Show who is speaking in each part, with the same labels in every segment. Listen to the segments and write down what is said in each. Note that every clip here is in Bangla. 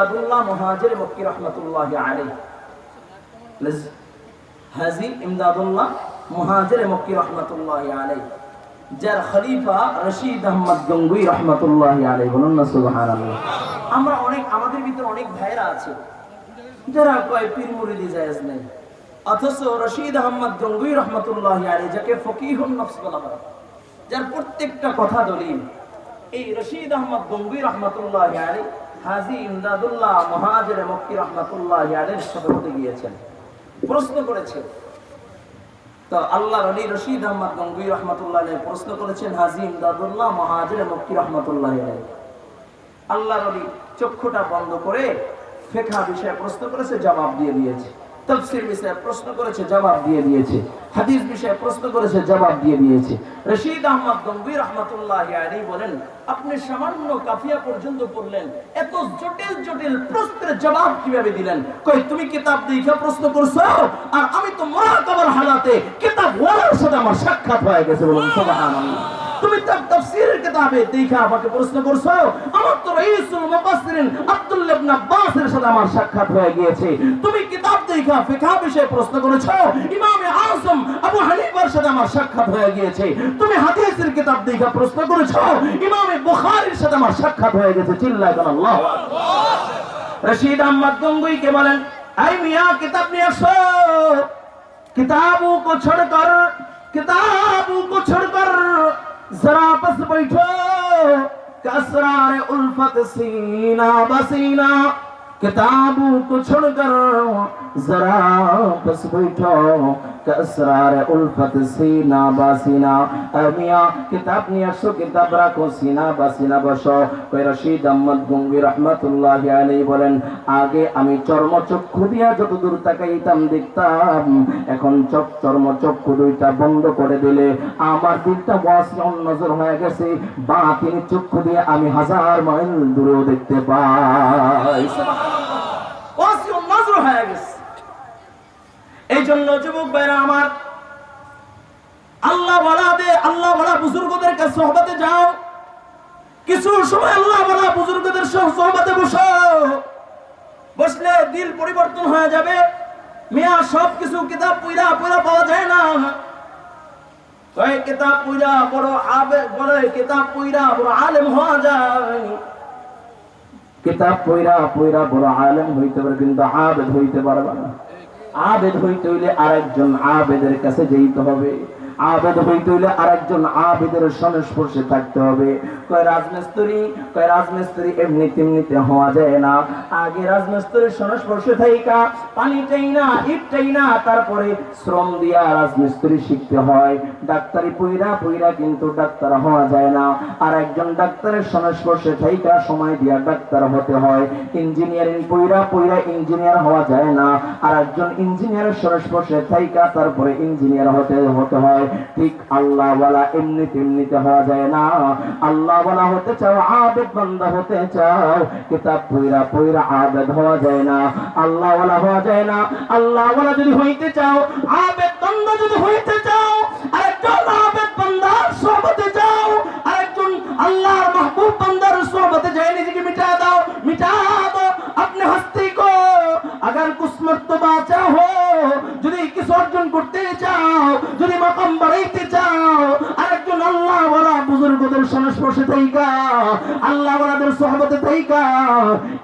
Speaker 1: ইমদাদুল্লাহ মুহাজির মক্কি রহমতুল্লাহ লিজ- হাজি ইমদাদুল্লাহ মুহাজির মক্কি রহমতুল্লাহ আলাইহি। যার খলিফা রশিদ আহমদ গঙ্গুই রহমতুল্লাহ আলাইহি বলুন না সুবহানাল্লাহ। আমরা অনেক আমাদের ভিতরে অনেক ভাইরা আছে, যারা কয় পীর মুরিদি জায়েজ নেই। অথচ রশিদ আহমদ গঙ্গুই রহমতুল্লাহ আলাইহি যাকে ফকিহুন নফস বলা হয়, যার প্রত্যেকটা কথা দলিল। এই রশিদ আহমদ গঙ্গুই রহমতুল্লাহ আলী হাজি ইমদাদুল্লাহ মক্কি রহমতুল্লাহ সাথে গিয়েছেন। প্রশ্ন করেছে তো আল্লাহ আলী রশিদ আহমদ গঙ্গুই রহমতুল্লাহ প্রশ্ন করেছেন, হাজি ইমদাদুল্লাহ মক্কি আল্লাহ আলী চক্ষুটা বন্ধ করে ফেখা বিষয়ে প্রশ্ন করেছে, জবাব দিয়ে দিয়েছে। তফসির বিষয়ে প্রশ্ন করেছে, জবাব দিয়ে দিয়েছে। হাদিস বিষয়ে প্রশ্ন করেছে, জবাব দিয়ে দিয়েছে। রশিদ আহমদ গম্ভীর রহমতুল্লাহ বলেন আপনি সামান্য কাফিয়া পর্যন্ত পড়লেন। এত জটিল জটিল প্রশ্নের জবাব কীভাবে দিলেন? কই, তুমি কিতাব দেখে প্রশ্ন করছ? আর আমি তো মোরাকাবার হালাতে কিতাব ওয়ালার সাথে আমার সাক্ষাৎ হয়ে গেছে বলুন, সুবহানাল্লাহ। তুমি তার তাফসীরের কিতাবে দেখা আমাকে প্রশ্ন করছ? আমার তো রাইসুল মুফাসসিরিন আব্দুল্লাহ ইবনে আব্বাসের সাথে আমার সাক্ষাৎ হয়ে গিয়েছে। তুমি কিতাব দেখা, ফিকহ বিষয়ে প্রশ্ন করেছ? ইমামে আজম আবু হানিফার সাথে আমার সাক্ষাৎ হয়ে গিয়েছে। তুমি হাদিসের কিতাব দেখা প্রশ্ন করেছ? ইমামে বুখারীর সাথে আমার সাক্ষাৎ হয়ে গেছে। চিল্লায় বলেন আল্লাহু রশিদ আহমদ গঙ্গুই কে বলেন আই মিয়া, কিতাব নিয়ে আসো। কিতাবও কো ছড় কর কিতাবও কো ছড় কর। জরা পাস बैठो أسرار ألفة سينا بسينا किताबों को छोड़कर जरा बस बैठो कसरार उल्फत सीना बासीना अमिया किताब নিয়ে আসো কিতাব রাখো সিনা বাসিনা বসো কই রশিদ আহমদ গঙ্গি রহমতুল্লাহ আলাইহি বলেন আগে আমি চর্ম চক্ষু দিয়া যতদূর তাকাইতাম দেখতাম এখন চোখ চর্ম চক্ষু দুইটা বন্ধ করে দিলে আমার দিকটা ওয়াসি নজর হয়ে গেছে বা তিনি চক্ষু দিয়ে আমি হাজার মাইল দূরেও দেখতে পাই ওয়াসি নজর হয়ে গেছে। এই জন্য যুবক ভাইরা আমার, আল্লাহ আল্লাহ বুজুর্গদের কাছে যাও। কিছু সময় আল্লাহ বুজুর্গদের সহবতে বসো। বসলে দিল পরিবর্তন হয়ে যাবে। মিয়া সব কিছু কিতাব পুইরা পুইরা পাওয়া যায় না। কিতাব পুইরা, বড় আবে বড় কিতাব পুইরা, বড় আলেম হওয়া যায়। কিতাব পইরা পইরা বড় আলেম হইতে পারে, কিন্তু আবেদ হইতে পারবে না। আবেদ হইতে হইলে আরেকজন আবেদের কাছে যেতে হবে। আবেদ হইতে হইলে আরেকজন আবেদের সংস্পর্শে থাকতে হবে। কয় রাজমিস্ত্রি? কয় রাজমিস্ত্রি এমনি তেমনিতে হওয়া যায় না। আগে রাজমিস্ত্রির সংস্পর্শে থাইকা, পানি চাই না, ইট চাই না, তারপরে শ্রম দিয়া রাজমিস্ত্রি শিখতে হয়। ডাক্তারি পইরা পইরা কিন্তু ডাক্তার হওয়া যায় না। আর একজন ডাক্তারের সংস্পর্শে থাইকা, সময় দিয়া ডাক্তার হতে হয়। ইঞ্জিনিয়ারিং পইরা পইরা ইঞ্জিনিয়ার হওয়া যায় না। আর একজন ইঞ্জিনিয়ারের সংস্পর্শে থাইকা, তারপরে ইঞ্জিনিয়ার হতে হতে হয়। ঠিক আল্লাহ বলা এমনি তেমনিতে হওয়া যায় না। আল্লাহ বলা হতে চাও, আবেদ বান্দা হতে চাও, কিতাব পইরা পইরা আবেদ হওয়া যায় না। আল্লাহ বলা হওয়া যায় না। আল্লাহ বলা যদি হইতে চাও, আবেদ বান্দা যদি হইতে চাও চাও যদি মাকাম বাড়াইতে চাও আল্লাহ ওয়ালা বুজুর্গদের সংস্পর্শে থাইকা, আল্লাহ ওয়ালাদের সহবতে থাইকা।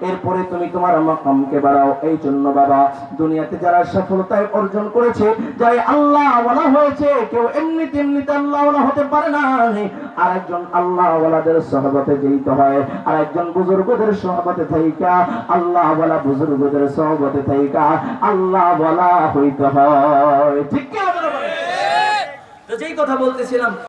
Speaker 1: এরপরে তুমি তোমার মাকামকে বাড়াও। এই জন্য বাবা, দুনিয়াতে যারা সফলতায় অর্জন করেছে যাই আল্লাহ ওয়ালা হয়েছে, কেউ এমনি তেমনিতে আল্লাহ ওয়ালা হতে পারে না। আরেকজন আল্লাহ ওয়ালাদের সহবতে যেতে হয়, আরেকজন বুজুর্গদের সহবতে থাইকা, আল্লাহ ওয়ালা বুজুর্গদের সহবতে থাইকা, আল্লাহ বলা হইতে হয়। ঠিক কি যেই কথা বলতেছিলাম